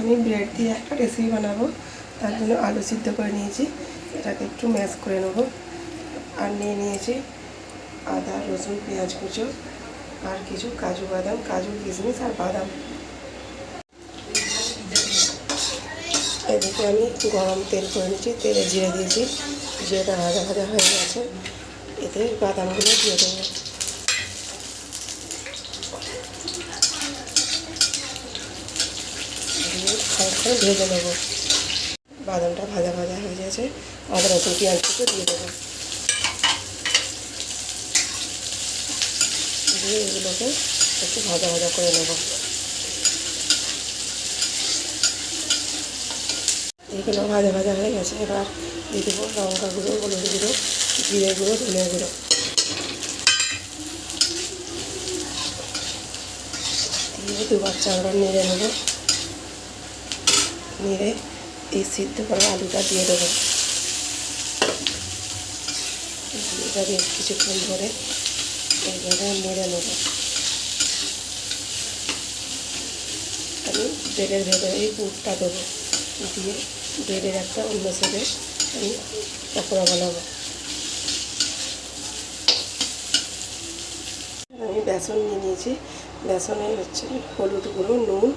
আমি ব্রেড দিয়ে একটা রেসিপি বানাবো। তার জন্য আলু সিদ্ধ করে নিয়েছি। এটাকে একটু ম্যাশ করে নেব। আর নিয়ে নিয়েছি আদা, রসুন, পেঁয়াজ কুচো, আর কিছু কাজু বাদাম, কাজু, কিশমিশ আর বাদাম। এদিকে আমি গরম তেল করে নিয়েছি, তেলে জিরে দিয়েছি। জিরেটা ভাজা ভাজা হয়ে গেছে। এতে বাদামগুলো দিয়ে দেবো। দিয়ে খানিকক্ষণ ভেজে নেব। বাদামটা ভাজা ভাজা হয়ে গেছে। আদা রসুন পেঁয়াজটুকু দিয়ে দেবো। দিয়ে এগুলোকে একটু ভাজা ভাজা করে নেব। এগুলো ভাজা ভাজা হয়ে গেছে। এবার দিয়ে দেবো লঙ্কা গুঁড়ো, হলুদ গুঁড়ো, জিরে গুঁড়ো, ধনে গুঁড়ো। দিয়ে দুবার চারবার নেড়ে নেব। নেড়ে এই সিদ্ধ করা আলুটা দিয়ে দেবো। দিয়ে বেশ কিছুক্ষণ ধরে এইভাবে নেড়ে নেব। আমি ব্রেডের ভেতরে এই পুরটা দেবো। দিয়ে ব্রেডের একটা অন্য সাইডে আমি পকোড়া বানাবো। আমি বেসন নিয়ে নিয়েছি। বেসনে হচ্ছে হলুদ গুঁড়ো, নুন,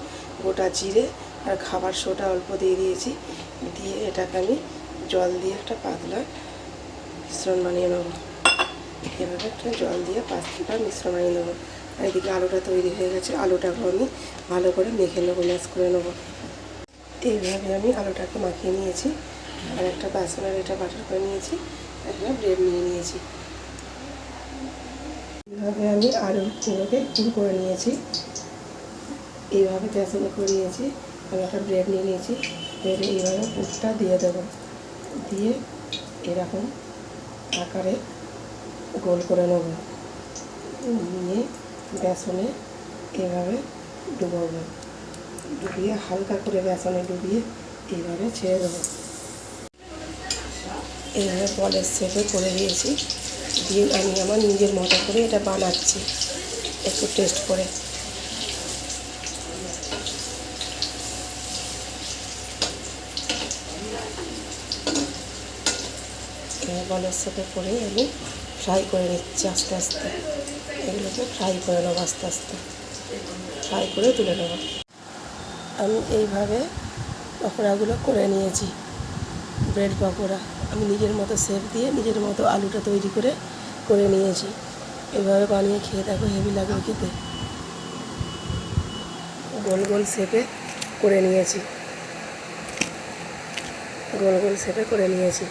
গোটা জিরে আর খাবার সোডা অল্প দিয়ে দিয়েছি। দিয়ে এটাকে আমি জল দিয়ে একটা পাতলা মিশ্রণ বানিয়ে নেব। এভাবে একটা জল দিয়ে পাতলা মিশ্রণ বানিয়ে নেব। আর এদিকে আলুটা তৈরি হয়ে গেছে। আলুটাকে আমি ভালো করে মেখে নেব, ম্যাশ করে নেব। এইভাবে আমি আলুটাকে মাখিয়ে নিয়েছি। আর একটা বেসনের এটা বাটার করে নিয়েছি। একটা ব্রেড নিয়ে নিয়েছি। এইভাবে আমি আলুগুলোকে গুঁড়ো করে নিয়েছি। এইভাবে বেসনে করে নিয়েছি। আমি একটা ব্রেড নিয়ে নিয়েছি। ব্রেডে এইভাবে পুরটা দিয়ে দেবো। দিয়ে এরকম আকারে গোল করে নেব। নিয়ে বেসনে এভাবে ডুবাবো। ডুবিয়ে হালকা করে বেসনে ডুবিয়ে এইভাবে ছেড়ে দেবো। এইভাবে বলের শেপে করে দিয়েছি। দিয়ে আমি আমার নিজের মতো করে এটা বানাচ্ছি। একটু টেস্ট করে এবার বলের শেপে করে আমি ফ্রাই করে নিচ্ছি আস্তে আস্তে। এগুলোকে ফ্রাই করে নেব আস্তে আস্তে। ফ্রাই করে তুলে নেব। আমি এইভাবে পকোড়াগুলো করে নিয়েছি। ব্রেড পকোড়া। আমি নিজের মতো শেপ দিয়ে নিজের মতো আলুটা তৈরি করে করে নিয়েছি। এভাবে বানিয়ে খেয়ে দেখো হেভি লাগবে খেতে। গোল গোল শেপে করে নিয়েছি। গোল গোল শেপে করে নিয়েছি।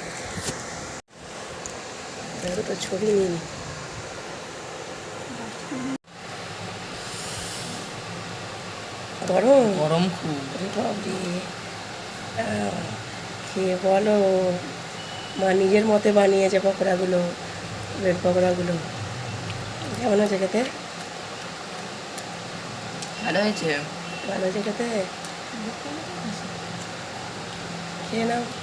তো ছবি নিয়ে গরম? গরম খুব। খেয়ে বলো? মা নিজের মতে বানিয়েছে পকোড়াগুলো ব্রেড পকোড়াগুলো। কেমন হয়েছে খেতে? ভালো হয়েছে। ভালো হয়েছে খেতে? খেয়ে নাও